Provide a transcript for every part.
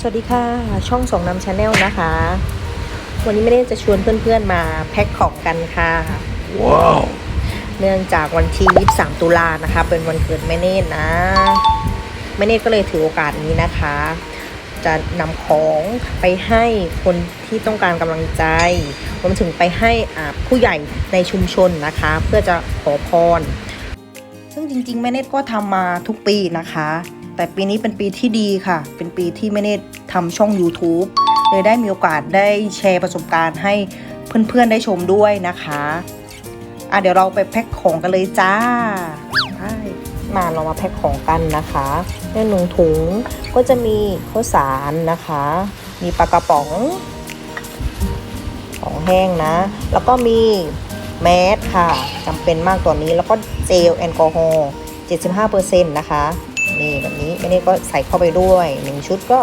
สวัสดีค่ะ ช่องสองนำชาแนลนะคะ วันนี้ไม่ได้จะชวนเพื่อนๆมาแพ็คของกันค่ะ ว้าว เนื่องจากวันที่ 23 ตุลานะคะ เป็นวันเกิดแม่เนตรนะแม่เนตรก็เลยถือโอกาสนี้นะคะ จะนำของไปให้คนที่ต้องการกำลังใจรวมถึงไปให้อ่าผู้ใหญ่ในชุมชนนะคะ เพื่อจะขอพร ซึ่งจริงๆแม่เนตรก็ทำมาทุกปีนะคะ แต่ปีนี้เป็นปีที่ดีค่ะ เป็นปีที่แม่เนตรทำช่อง YouTube เลยได้มีโอกาสได้แชร์ประสบการณ์ให้เพื่อนๆได้ชมด้วยนะคะอะเดี๋ยวเราไปแพ็คของกันเลยจ้าไปมาเรามาแพ็คของกันนะคะในหนึ่งถุงก็จะมีข้าวสารนะคะ มีปลากระป๋อง ของแห้งนะ แล้วก็มีแมสค่ะจำเป็นมากตัวนี้แล้วก็เจลแอลกอฮอล์75%นะคะ นี่แบบนี้แม่ได้ก็ใส่เข้าไปด้วย1ชุดก็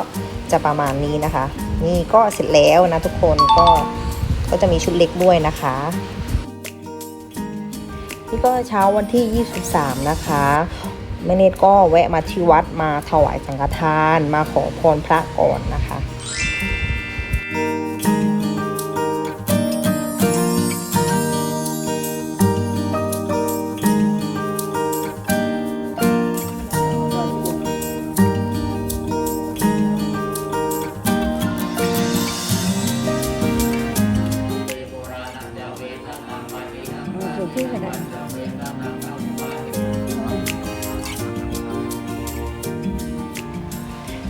จะประมาณนี้นะคะ นี่ก็เสร็จแล้วนะทุกคนก็ก็จะมีชุดเล็กด้วยนะคะ นี่ก็เช้าวันที่ 23 นะคะแม่เนตก็แวะมาที่วัดมาถวายสังฆทานมาขอพรพระก่อนนะคะ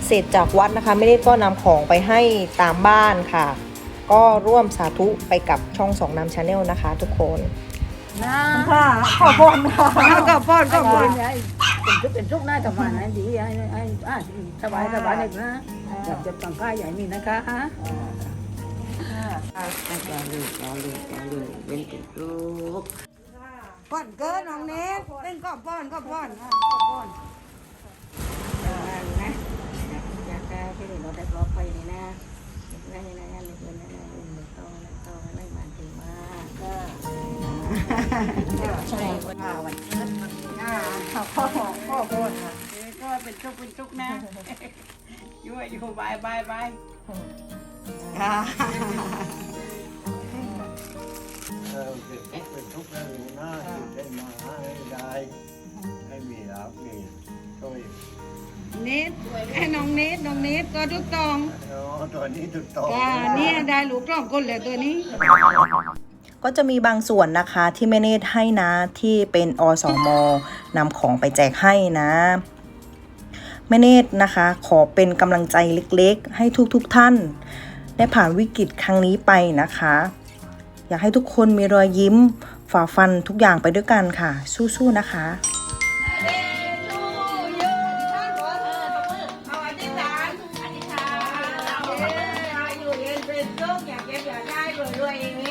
เสร็จจากวัดนะคะไม่ได้ก็นำของไปให้ตามบ้านค่ะ ก็ร่วมสาธุไปกับช่องสองน้ำชาแนลนะคะ ทุกคนค่ะขอบคุณค่ะขอบคุณขอบคุณเป็นทุกเป็นทุกหน้าทำงานนะดีไอ้ไอ้สบายสบายเลยนะอยากจะปังค่าใหญ่มีนะคะ รอลูกรอลูกรอลูกเป็นติดลูกป้อนเกินน้องเนสเล่นก็ป้อนก็ป้อนก็ป้อนนะอยากจะที่นี่เราได้ปลอดภัยนี่นะนี่นะนี่นะนี่เป็นนี่นะนี่โตนะโตไม่มาถึงมาก็ใช่วันนี้อ่าขอพ่อพ่อพ่อนค่ะก็เป็นทุกเป็นทุกนะอยู่อยู่บายบายบายค่ะ เออเป็นทุกข์เป็นทุกข์แล้วรู้หน้าที่ได้มาให้ได้ให้มีรับมีช่วยเนสให้น้องเนสน้องเนสก็ทุกตองอ๋อตัวนี้ถูกต้องค่ะเนี่ยได้ลูกกล้องคนเลยตัวนี้ ก็จะมีบางส่วนนะคะที่แม่เนตรให้นะที่เป็นอสมนำของไปแจกให้นะแม่เนตรนะคะ ขอเป็นกำลังใจเล็กๆ ให้ทุกๆทท่าน ได้ผ่านวิกฤตครั้งนี้ไปนะคะ อยากให้ทุกคนมีรอยยิ้มฝ่าฟันทุกอย่างไปด้วยกันค่ะ สู้ๆนะคะด้วยอย่างนี้